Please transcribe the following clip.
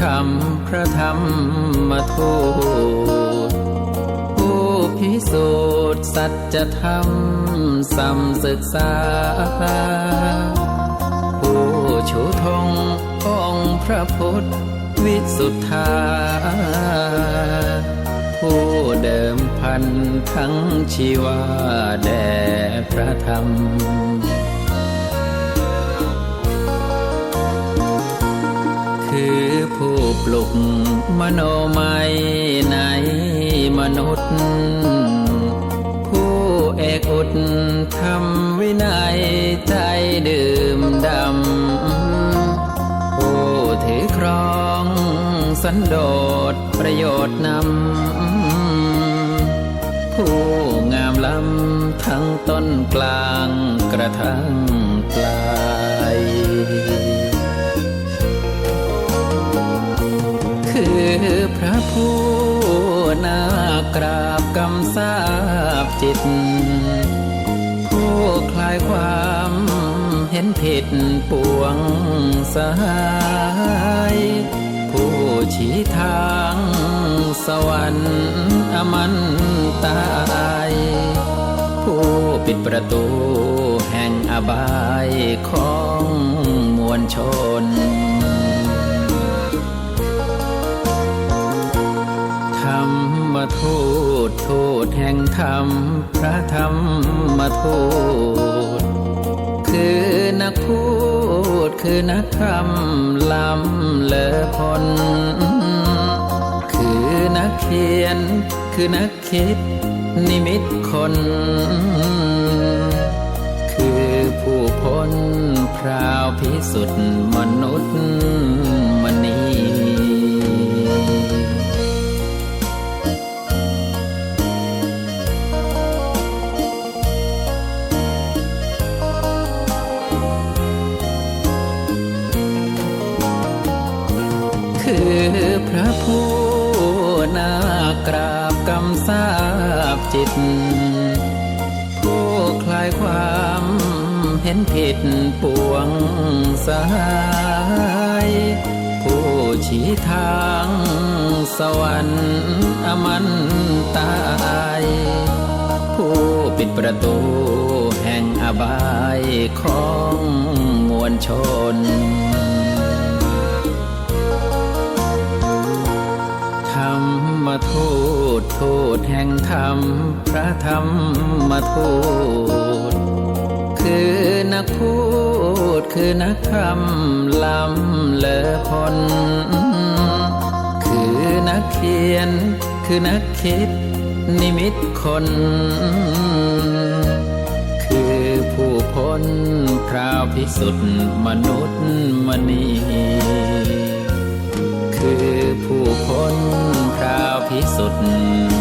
คำพระธรรมทูตผู้พิสูจน์สัจธรรมสัมศึกษา ผู้ชูธงองค์พระพุทธวิสุทธา ผู้เดิมพันทั้งชีวาแด่พระธรรม มโนมัยในมนุษย์ ผู้เอกอุดทำวินัยใจดื่มดำ ผู้ถือครองสันโดษประโยชน์นำ ผู้งามล้ำทั้งต้นกลางกระทั่งปลายำทราบจิต ผู้คลายความเห็นผิดปวงสหาย ผู้ชี้ทางสวรรค์อมันตาย ผู้ปิดประตูแห่งอบายของมวลชน มทูตทูตแห่งธรรม พระธรรมโทูตคือนักพูดคือนักธรรมล้ำเลอพลคือนักเขียน คือนักคิด นิมิตคน คือผู้พ้นพราวพิสุทธิ์มนุษย์ คือพระผู้นากราบกำทราบจิต ผู้คลายความเห็นผิดปวงสายผู้ชี้ทางสวรรค์อมันตายผู้ปิดประตูแห่งอบายของมวลชน มทูตทูตแห่งธรรม พระธรรมมาโทูตคือนักพูดคือนักธรรมล้ำเลอพลคือนักเขียน คือนักคิด นิมิตคน คือผู้พ้นพราวพิสุทธิ์มนุษย์มณี พิสุทธิ์